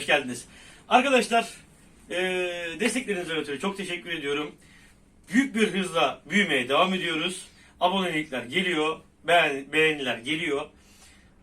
hoş geldiniz. Arkadaşlar eee desteklerinizden ötürü çok teşekkür ediyorum. Büyük bir hızla büyümeye devam ediyoruz. Abonelikler geliyor. Beğen, beğeniler geliyor.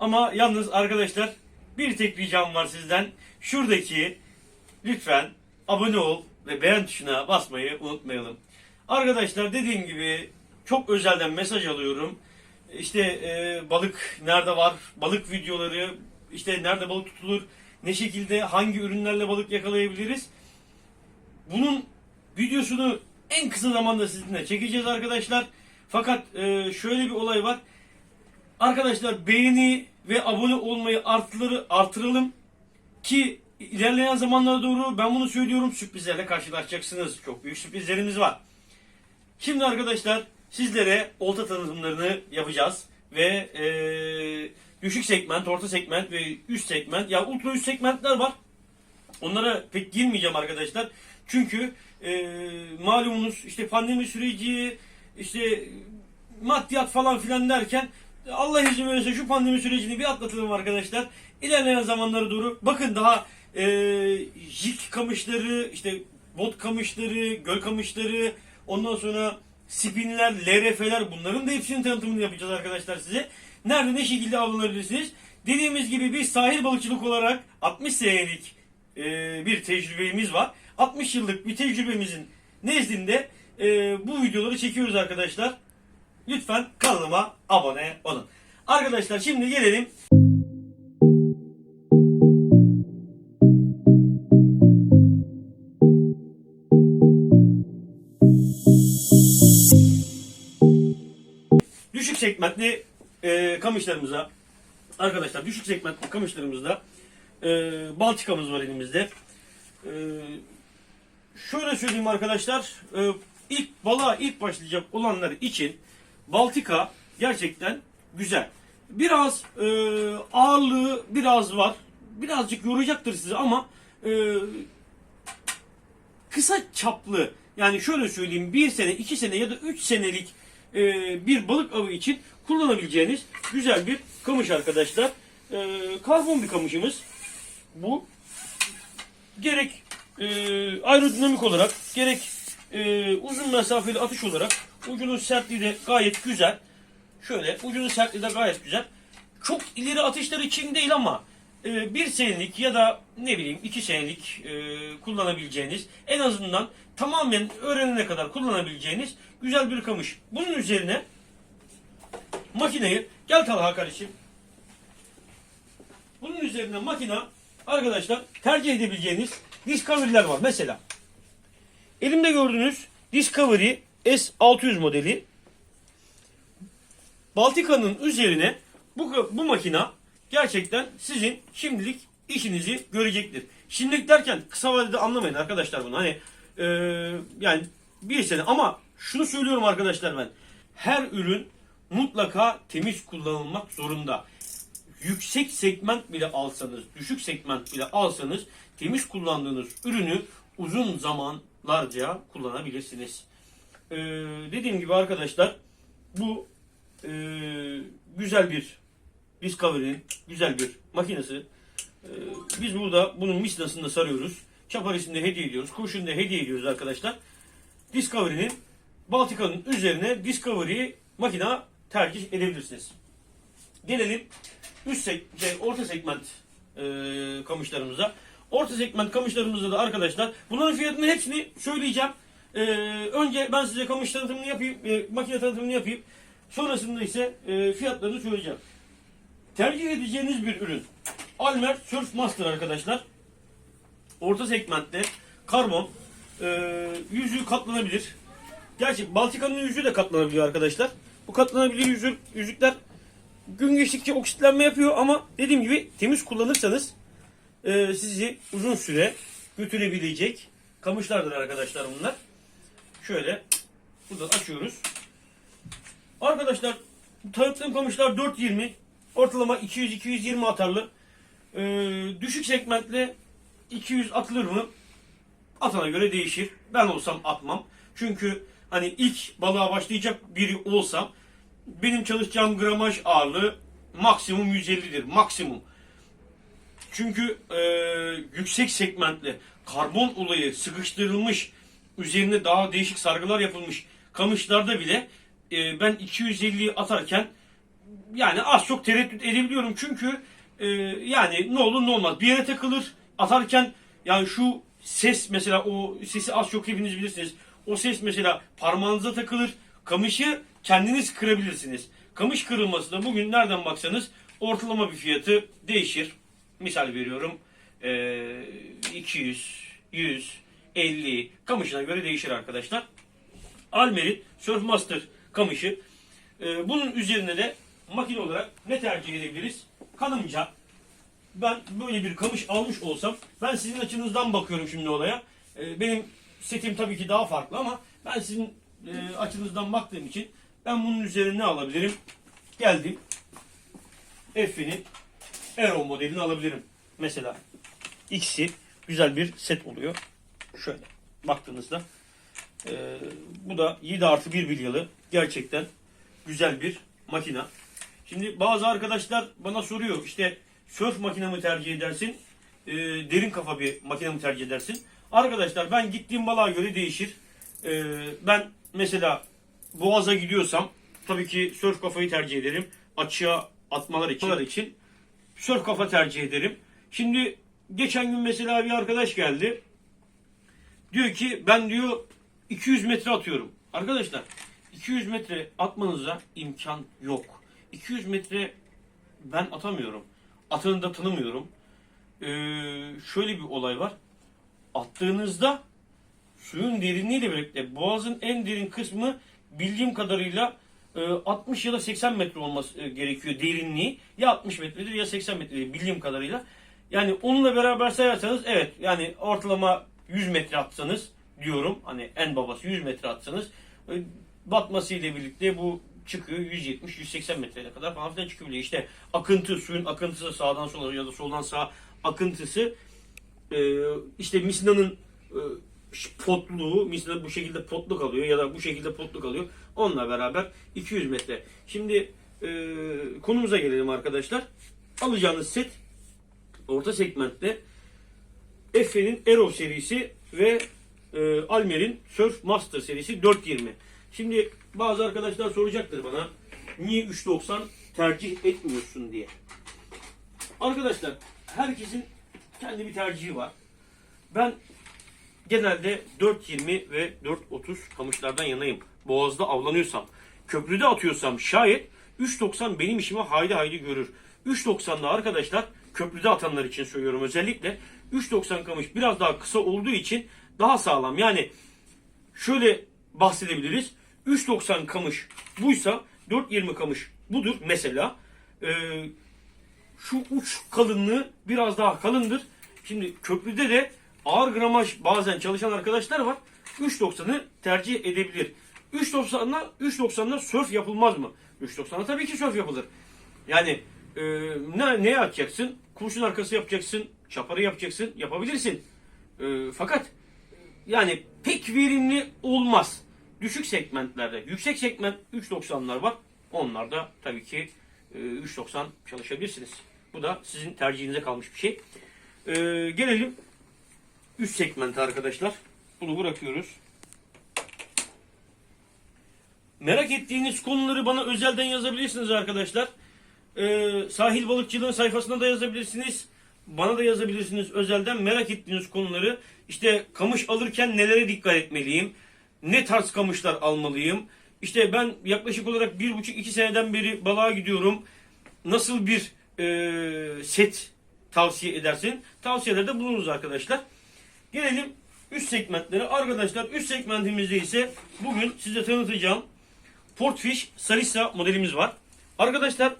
Ama yalnız arkadaşlar bir tek ricam var sizden. Şuradaki lütfen abone ol ve beğen tuşuna basmayı unutmayalım. Arkadaşlar dediğim gibi çok özelden mesaj alıyorum. İşte e, balık nerede var, balık videoları, işte nerede balık tutulur, ne şekilde hangi ürünlerle balık yakalayabiliriz. Bunun videosunu en kısa zamanda sizinle çekeceğiz arkadaşlar. Fakat e, şöyle bir olay var. Arkadaşlar beğeni ve abone olmayı artıları artıralım ki ilerleyen zamanlara doğru ben bunu söylüyorum sürprizlerle karşılaşacaksınız. Çok büyük sürprizlerimiz var. Şimdi arkadaşlar sizlere olta tanıtımlarını yapacağız ve eee, düşük segment, orta segment ve üst segment ya ultra üst segmentler var. Onlara pek girmeyeceğim arkadaşlar. Çünkü eee malumunuz işte pandemi süreci işte maddiyat falan filan derken Allah izin verirse şu pandemi sürecini bir atlatalım arkadaşlar. İlerleyen zamanlara doğru bakın daha eee jik kamışları işte bot kamışları, göl kamışları ondan sonra spinler, LRF'ler bunların da hepsinin tanıtımını yapacağız arkadaşlar size. Nerede ne şekilde avlanabilirsiniz? Dediğimiz gibi biz sahil balıkçılık olarak 60 senelik e, bir tecrübemiz var. 60 yıllık bir tecrübemizin nezdinde e, bu videoları çekiyoruz arkadaşlar. Lütfen kanalıma abone olun. Arkadaşlar şimdi gelelim düşük segmentli e, kamışlarımıza arkadaşlar düşük segmentli kamışlarımızda e, Baltikamız var elimizde. E, şöyle söyleyeyim arkadaşlar e, ilk balığa ilk başlayacak olanlar için Baltika gerçekten güzel. Biraz e, ağırlığı biraz var. Birazcık yoracaktır sizi ama e, kısa çaplı yani şöyle söyleyeyim bir sene, iki sene ya da üç senelik e, bir balık avı için kullanabileceğiniz güzel bir kamış arkadaşlar. E, karbon bir kamışımız. Bu gerek e, aerodinamik olarak gerek e, uzun mesafeli atış olarak ucunun sertliği de gayet güzel. Şöyle ucunun sertliği de gayet güzel. Çok ileri atışlar için değil ama e, bir senelik ya da ne bileyim iki senelik e, kullanabileceğiniz en azından tamamen öğrenene kadar kullanabileceğiniz güzel bir kamış. Bunun üzerine makineyi gel Talha kardeşim. Bunun üzerine makina arkadaşlar tercih edebileceğiniz Discovery'ler var. Mesela elimde gördüğünüz Discovery S600 modeli Baltika'nın üzerine bu, bu makina gerçekten sizin şimdilik işinizi görecektir. Şimdilik derken kısa vadede anlamayın arkadaşlar bunu. Hani e, yani bir sene ama şunu söylüyorum arkadaşlar ben. Her ürün mutlaka temiz kullanılmak zorunda. Yüksek segment bile alsanız, düşük segment bile alsanız temiz kullandığınız ürünü uzun zamanlarca kullanabilirsiniz. Ee, dediğim gibi arkadaşlar bu e, güzel bir Discovery'nin güzel bir makinesi. Ee, biz burada bunun misnasını da sarıyoruz. Çaparisini hediye ediyoruz. Kurşunu da hediye ediyoruz arkadaşlar. Discovery'nin Baltika'nın üzerine Discovery makina tercih edebilirsiniz. Gelelim üst seg- şey, orta segment e, kamışlarımıza. Orta segment kamışlarımızda da arkadaşlar bunların fiyatının hepsini söyleyeceğim. E, önce ben size kamış tanıtımını yapayım, e, makine tanıtımını yapayım. Sonrasında ise e, fiyatlarını söyleyeceğim. Tercih edeceğiniz bir ürün. Almer Surf Master arkadaşlar. Orta segmentte karbon e, yüzüğü katlanabilir. Gerçi Baltika'nın yüzüğü de katlanabiliyor arkadaşlar. Bu katlanabilir yüzük, yüzükler gün geçtikçe oksitlenme yapıyor ama dediğim gibi temiz kullanırsanız e, sizi uzun süre götürebilecek kamışlardır arkadaşlar bunlar. Şöyle buradan açıyoruz. Arkadaşlar tanıttığım kamışlar 4.20 ortalama 200-220 atarlı. E, düşük segmentle 200 atılır mı? Atana göre değişir. Ben olsam atmam. Çünkü hani ilk balığa başlayacak biri olsam benim çalışacağım gramaj ağırlığı maksimum 150'dir. Maksimum. Çünkü e, yüksek segmentli karbon olayı sıkıştırılmış üzerine daha değişik sargılar yapılmış kamışlarda bile e, ben 250'yi atarken yani az çok tereddüt edebiliyorum. Çünkü e, yani ne olur ne olmaz. Bir yere takılır atarken yani şu ses mesela o sesi az çok hepiniz bilirsiniz. O ses mesela parmağınıza takılır kamışı kendiniz kırabilirsiniz. Kamış kırılması da bugün nereden baksanız ortalama bir fiyatı değişir. Misal veriyorum e, 200 100 50 kamışına göre değişir arkadaşlar. Almer'in Surfmaster kamışı. Ee, bunun üzerine de makine olarak ne tercih edebiliriz? Kanımca ben böyle bir kamış almış olsam ben sizin açınızdan bakıyorum şimdi olaya. Ee, benim setim tabii ki daha farklı ama ben sizin e, açınızdan baktığım için ben bunun üzerine ne alabilirim? Geldim. Effe'nin Aero modelini alabilirim. Mesela X'i güzel bir set oluyor. Şöyle baktığınızda ee, bu da 7 artı 1 bilyalı. Gerçekten güzel bir makina. Şimdi bazı arkadaşlar bana soruyor işte surf makine mi tercih edersin? e, derin kafa bir makine mi tercih edersin? Arkadaşlar ben gittiğim balığa göre değişir. Ee, ben mesela boğaza gidiyorsam tabii ki surf kafayı tercih ederim. Açığa atmalar için, için surf kafa tercih ederim. Şimdi geçen gün mesela bir arkadaş geldi. Diyor ki ben diyor 200 metre atıyorum. Arkadaşlar 200 metre atmanıza imkan yok. 200 metre ben atamıyorum. Atanı da tanımıyorum. Ee, şöyle bir olay var. Attığınızda suyun derinliğiyle birlikte boğazın en derin kısmı bildiğim kadarıyla e, 60 ya da 80 metre olması e, gerekiyor derinliği. Ya 60 metredir ya 80 metredir bildiğim kadarıyla. Yani onunla beraber sayarsanız evet yani ortalama 100 metre atsanız diyorum. Hani en babası 100 metre atsanız e, batması ile birlikte bu çıkıyor 170-180 metreye kadar falan filan çıkabiliyor. İşte akıntı, suyun akıntısı sağdan sola ya da soldan sağa akıntısı e, işte misinanın e, potluğu, misina bu şekilde potluk alıyor ya da bu şekilde potluk alıyor. Onunla beraber 200 metre. Şimdi e, konumuza gelelim arkadaşlar. Alacağınız set orta segmentte Effe'nin Aero serisi ve e, Almer'in Surf Master serisi 420. Şimdi bazı arkadaşlar soracaktır bana niye 390 tercih etmiyorsun diye. Arkadaşlar herkesin kendi bir tercihi var. Ben genelde 4.20 ve 4.30 kamışlardan yanayım. Boğazda avlanıyorsam, köprüde atıyorsam şayet 3.90 benim işime haydi haydi görür. 3.90'da arkadaşlar köprüde atanlar için söylüyorum özellikle 3.90 kamış biraz daha kısa olduğu için daha sağlam. Yani şöyle bahsedebiliriz. 3.90 kamış buysa 4.20 kamış budur mesela. Ee, şu uç kalınlığı biraz daha kalındır. Şimdi köprüde de ağır gramaj bazen çalışan arkadaşlar var. 3.90'ı tercih edebilir. 3.90'da 3.90'da surf yapılmaz mı? 3.90'da tabii ki surf yapılır. Yani e, ne neye atacaksın? Kurşun arkası yapacaksın, çaparı yapacaksın, yapabilirsin. E, fakat yani pek verimli olmaz. Düşük segmentlerde, yüksek segment 3.90'lar var. Onlarda tabii ki e, 3.90 çalışabilirsiniz. Bu da sizin tercihinize kalmış bir şey. E, gelelim üst segmente arkadaşlar. Bunu bırakıyoruz. Merak ettiğiniz konuları bana özelden yazabilirsiniz arkadaşlar. Ee, sahil balıkçılığın sayfasına da yazabilirsiniz. Bana da yazabilirsiniz özelden merak ettiğiniz konuları. İşte kamış alırken nelere dikkat etmeliyim? Ne tarz kamışlar almalıyım? İşte ben yaklaşık olarak bir buçuk iki seneden beri balığa gidiyorum. Nasıl bir e, set tavsiye edersin? Tavsiyelerde bulunuruz arkadaşlar. Gelelim üst segmentlere. Arkadaşlar üst segmentimizde ise bugün size tanıtacağım Portfish Sarissa modelimiz var. Arkadaşlar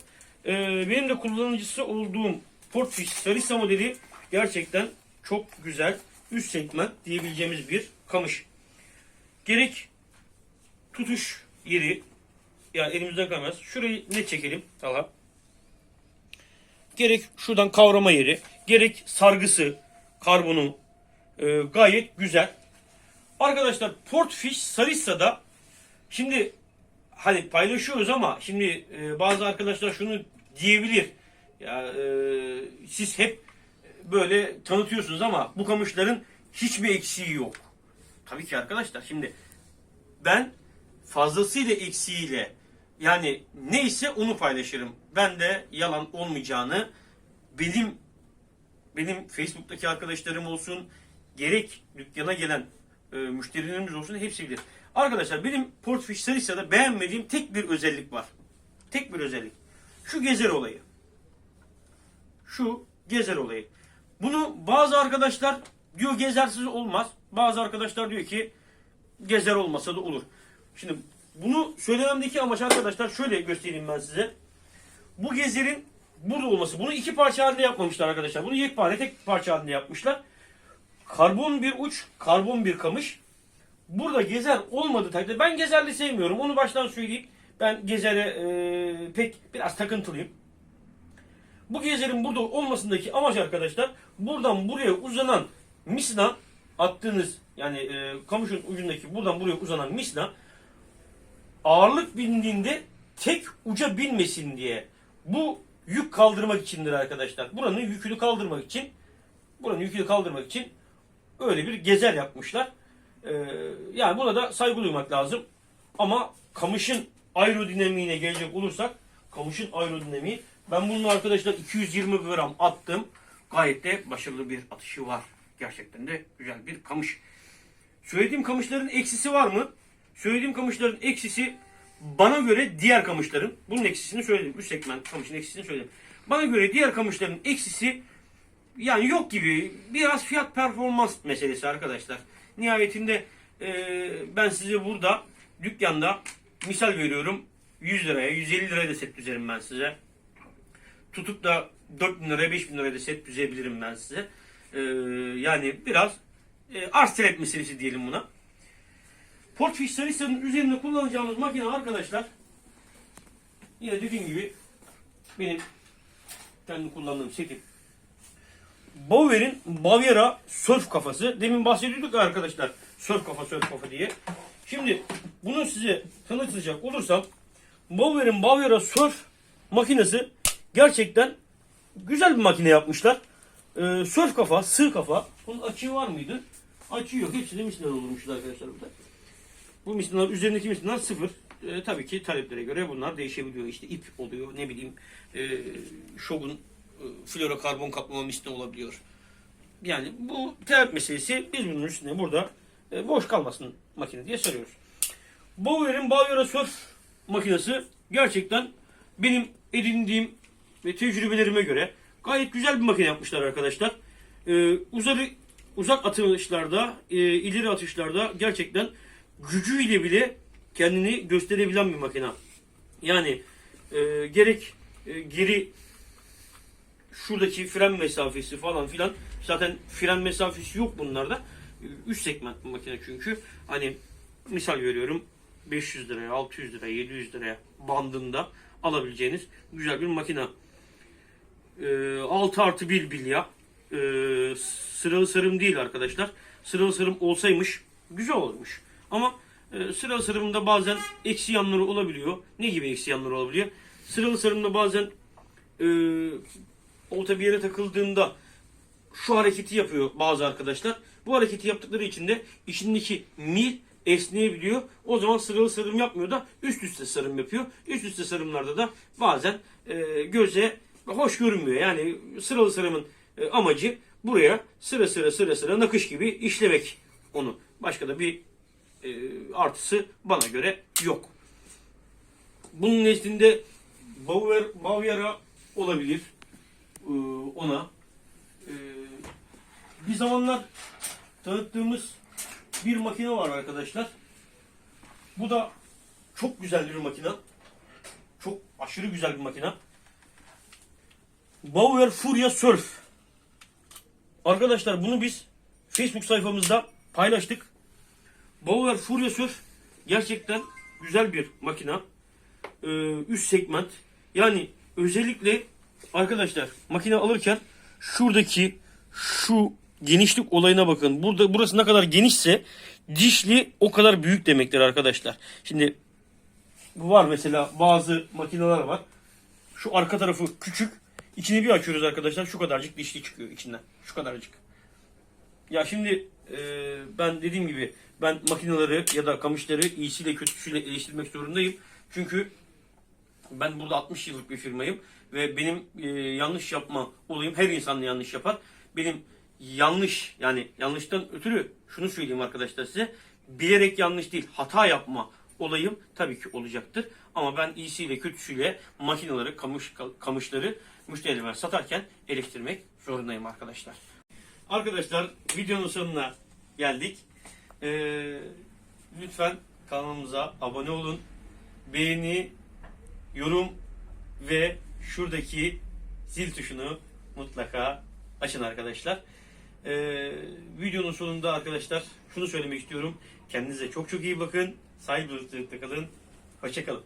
e, benim de kullanıcısı olduğum Portfish Sarissa modeli gerçekten çok güzel üst segment diyebileceğimiz bir kamış. Gerek tutuş yeri yani elimizden kalmaz. Şurayı ne çekelim? Allah. Gerek şuradan kavrama yeri, gerek sargısı, karbonu e, gayet güzel. Arkadaşlar Portfish Sarissa'da şimdi hani paylaşıyoruz ama şimdi e, bazı arkadaşlar şunu diyebilir. Ya e, siz hep böyle tanıtıyorsunuz ama bu kamışların hiçbir eksiği yok. Tabii ki arkadaşlar şimdi ben fazlasıyla eksiğiyle yani neyse onu paylaşırım. Ben de yalan olmayacağını benim benim Facebook'taki arkadaşlarım olsun gerek dükkana gelen e, müşterilerimiz olsun hepsi bilir. Arkadaşlar benim Portfish Sarısa'da beğenmediğim tek bir özellik var. Tek bir özellik. Şu gezer olayı. Şu gezer olayı. Bunu bazı arkadaşlar diyor gezersiz olmaz. Bazı arkadaşlar diyor ki gezer olmasa da olur. Şimdi bunu söylememdeki amaç arkadaşlar şöyle göstereyim ben size. Bu gezerin burada olması. Bunu iki parça halinde yapmamışlar arkadaşlar. Bunu yekpare tek parça halinde yapmışlar. Karbon bir uç, karbon bir kamış. Burada gezer olmadığı takdirde ben gezerli sevmiyorum. Onu baştan söyleyeyim. Ben gezere e, pek biraz takıntılıyım. Bu gezerin burada olmasındaki amaç arkadaşlar buradan buraya uzanan misna attığınız yani e, kamışın ucundaki buradan buraya uzanan misna ağırlık bindiğinde tek uca binmesin diye bu yük kaldırmak içindir arkadaşlar. Buranın yükünü kaldırmak için buranın yükünü kaldırmak için öyle bir gezer yapmışlar. Ee, yani buna da saygı duymak lazım. Ama kamışın aerodinamiğine gelecek olursak kamışın aerodinamiği ben bunun arkadaşlar 220 gram attım. Gayet de başarılı bir atışı var. Gerçekten de güzel bir kamış. Söylediğim kamışların eksisi var mı? Söylediğim kamışların eksisi bana göre diğer kamışların, bunun eksisini söyledim. Üst segment kamışın eksisini söyledim. Bana göre diğer kamışların eksisi yani yok gibi. Biraz fiyat performans meselesi arkadaşlar. Nihayetinde e, ben size burada dükkanda misal veriyorum 100 liraya 150 liraya da set düzerim ben size. Tutup da 4 bin liraya 5 bin liraya da set düzeyebilirim ben size. E, yani biraz e, arz talep meselesi diyelim buna. Portfish Sarısa'nın üzerinde kullanacağımız makine arkadaşlar yine dediğim gibi benim kendi kullandığım setim Bauer'in Baviera surf kafası. Demin bahsediyorduk arkadaşlar. Surf kafa, surf kafa diye. Şimdi bunu size tanıtacak olursam Bauer'in Baviera surf makinesi gerçekten güzel bir makine yapmışlar. Ee, surf kafa, sığ kafa. Bunun açığı var mıydı? Açığı yok. Hepsi de misinalar olmuşlar arkadaşlar burada. Bu misinalar üzerindeki misinalar sıfır. Ee, tabii ki taleplere göre bunlar değişebiliyor. İşte ip oluyor, ne bileyim e, şogun e, florokarbon kaplama misine olabiliyor. Yani bu talep meselesi biz bunun üstüne burada e, boş kalmasın makine diye soruyoruz. Bauer'in Bauer Surf makinesi gerçekten benim edindiğim ve tecrübelerime göre gayet güzel bir makine yapmışlar arkadaşlar. Ee, uzarı, uzak atışlarda, e, ileri atışlarda gerçekten gücüyle bile kendini gösterebilen bir makine. Yani e, gerek e, geri şuradaki fren mesafesi falan filan zaten fren mesafesi yok bunlarda. Üst segment bir makine çünkü. Hani misal veriyorum 500 liraya, 600 liraya, 700 liraya bandında alabileceğiniz güzel bir makine. Ee, 6 artı 1 bilya. Ee, sıralı sarım değil arkadaşlar. Sıralı sarım olsaymış güzel olurmuş. Ama e, sıralı sarımda bazen eksi yanları olabiliyor. Ne gibi eksi yanları olabiliyor? Sıralı sarımda bazen e, olta bir yere takıldığında şu hareketi yapıyor bazı arkadaşlar. Bu hareketi yaptıkları için de içindeki mil esneyebiliyor. O zaman sıralı sarım yapmıyor da üst üste sarım yapıyor. Üst üste sarımlarda da bazen e, göze hoş görünmüyor. Yani sıralı sarımın e, amacı buraya sıra sıra sıra sıra nakış gibi işlemek onu. Başka da bir e, artısı bana göre yok. Bunun nezdinde Bauer, Baviera olabilir e, ona. Bir zamanlar tanıttığımız bir makine var arkadaşlar. Bu da çok güzel bir makine. Çok aşırı güzel bir makine. Bauer Furia Surf. Arkadaşlar bunu biz Facebook sayfamızda paylaştık. Bauer Furia Surf gerçekten güzel bir makina. Ee, üst segment. Yani özellikle arkadaşlar makine alırken şuradaki şu genişlik olayına bakın. Burada burası ne kadar genişse dişli o kadar büyük demektir arkadaşlar. Şimdi bu var mesela bazı makineler var. Şu arka tarafı küçük. İçini bir açıyoruz arkadaşlar. Şu kadarcık dişli çıkıyor içinden. Şu kadarcık. Ya şimdi e, ben dediğim gibi ben makineleri ya da kamışları iyisiyle kötüsüyle eleştirmek zorundayım. Çünkü ben burada 60 yıllık bir firmayım ve benim e, yanlış yapma olayım her insan yanlış yapar. Benim yanlış yani yanlıştan ötürü şunu söyleyeyim arkadaşlar size bilerek yanlış değil hata yapma olayım tabii ki olacaktır. Ama ben iyisiyle kötüsüyle makineleri, kamış, kamışları müşterilere satarken eleştirmek zorundayım arkadaşlar. Arkadaşlar videonun sonuna geldik. Ee, lütfen kanalımıza abone olun. Beğeni, yorum ve şuradaki zil tuşunu mutlaka açın arkadaşlar. Ee, videonun sonunda arkadaşlar şunu söylemek istiyorum. Kendinize çok çok iyi bakın. Sahip kalın. Hoşçakalın.